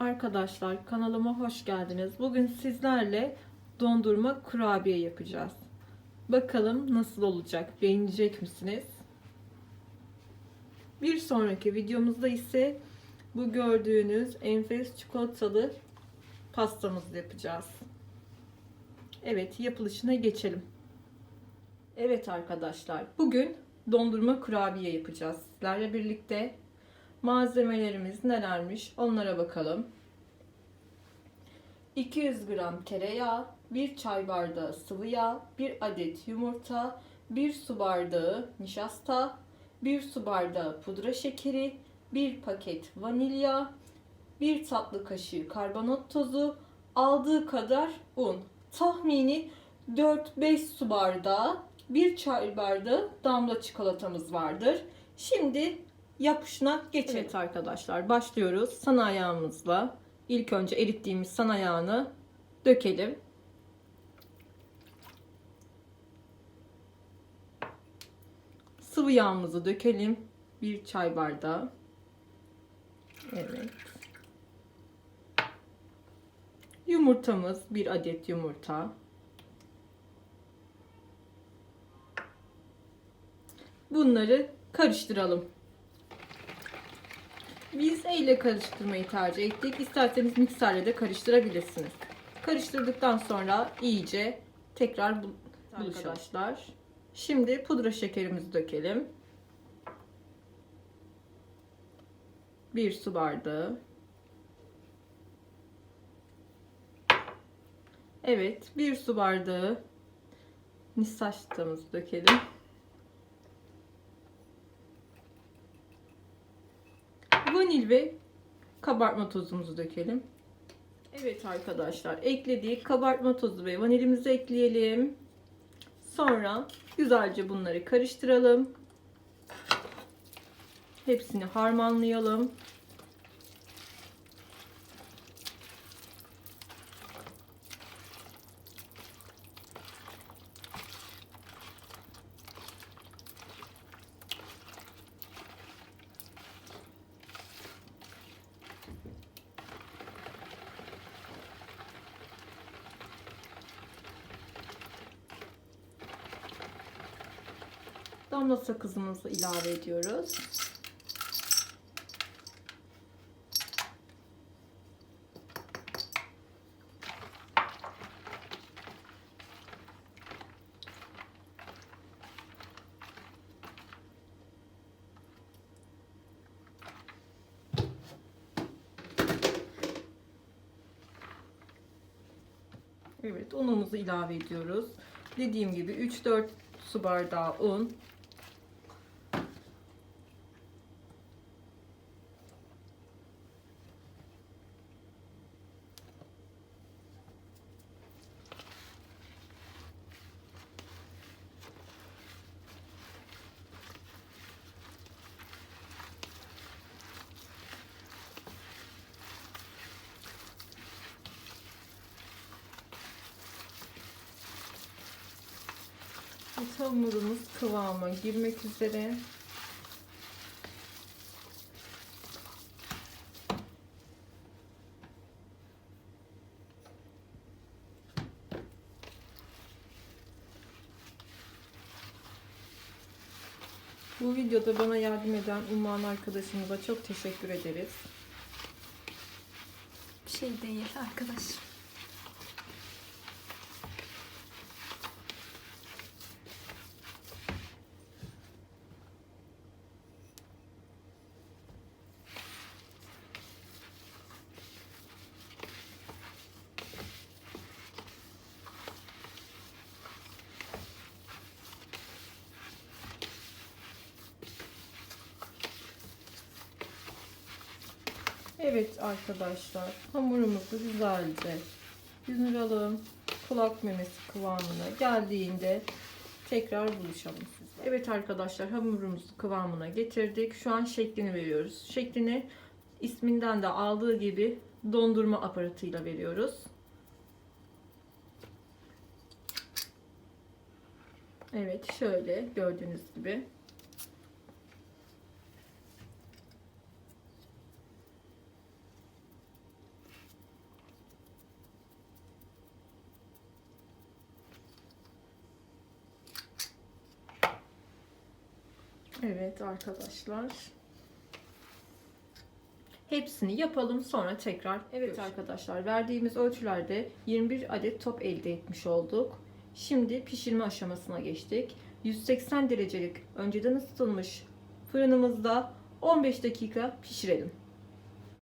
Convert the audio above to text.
Arkadaşlar kanalıma hoş geldiniz. Bugün sizlerle dondurma kurabiye yapacağız. Bakalım nasıl olacak? Beğenecek misiniz? Bir sonraki videomuzda ise bu gördüğünüz enfes çikolatalı pastamızı yapacağız. Evet yapılışına geçelim. Evet arkadaşlar bugün dondurma kurabiye yapacağız. Sizlerle birlikte malzemelerimiz nelermiş onlara bakalım. 200 gram tereyağı, 1 çay bardağı sıvı yağ, 1 adet yumurta, 1 su bardağı nişasta, 1 su bardağı pudra şekeri, 1 paket vanilya, 1 tatlı kaşığı karbonat tozu, aldığı kadar un. Tahmini 4-5 su bardağı, 1 çay bardağı damla çikolatamız vardır. Şimdi yapışına geçelim. Evet arkadaşlar başlıyoruz. Sana yağımızla ilk önce erittiğimiz sana yağını dökelim. Sıvı yağımızı dökelim. Bir çay bardağı. Evet. Yumurtamız bir adet yumurta. Bunları karıştıralım. Biz elle karıştırmayı tercih ettik. İsterseniz mikserle de karıştırabilirsiniz. Karıştırdıktan sonra iyice tekrar bu- buluşlar. Şimdi pudra şekerimizi dökelim. Bir su bardağı. Evet, bir su bardağı nişastamızı dökelim. Ve kabartma tozumuzu dökelim. Evet arkadaşlar ekledik kabartma tozu ve vanilimizi ekleyelim. Sonra güzelce bunları karıştıralım. Hepsini harmanlayalım. Damla sakızımızı ilave ediyoruz. Evet unumuzu ilave ediyoruz. Dediğim gibi 3-4 su bardağı un. Hamurumuz kıvama girmek üzere. Bu videoda bana yardım eden Umman arkadaşımıza çok teşekkür ederiz. Bir şey değil arkadaş. Evet arkadaşlar hamurumuzu güzelce yoğuralım. Kulak memesi kıvamına geldiğinde tekrar buluşalım. Evet arkadaşlar hamurumuzu kıvamına getirdik. Şu an şeklini veriyoruz. Şeklini isminden de aldığı gibi dondurma aparatıyla veriyoruz. Evet şöyle gördüğünüz gibi. Evet arkadaşlar. Hepsini yapalım sonra tekrar. Evet Görüşürüz. arkadaşlar verdiğimiz ölçülerde 21 adet top elde etmiş olduk. Şimdi pişirme aşamasına geçtik. 180 derecelik önceden ısıtılmış fırınımızda 15 dakika pişirelim.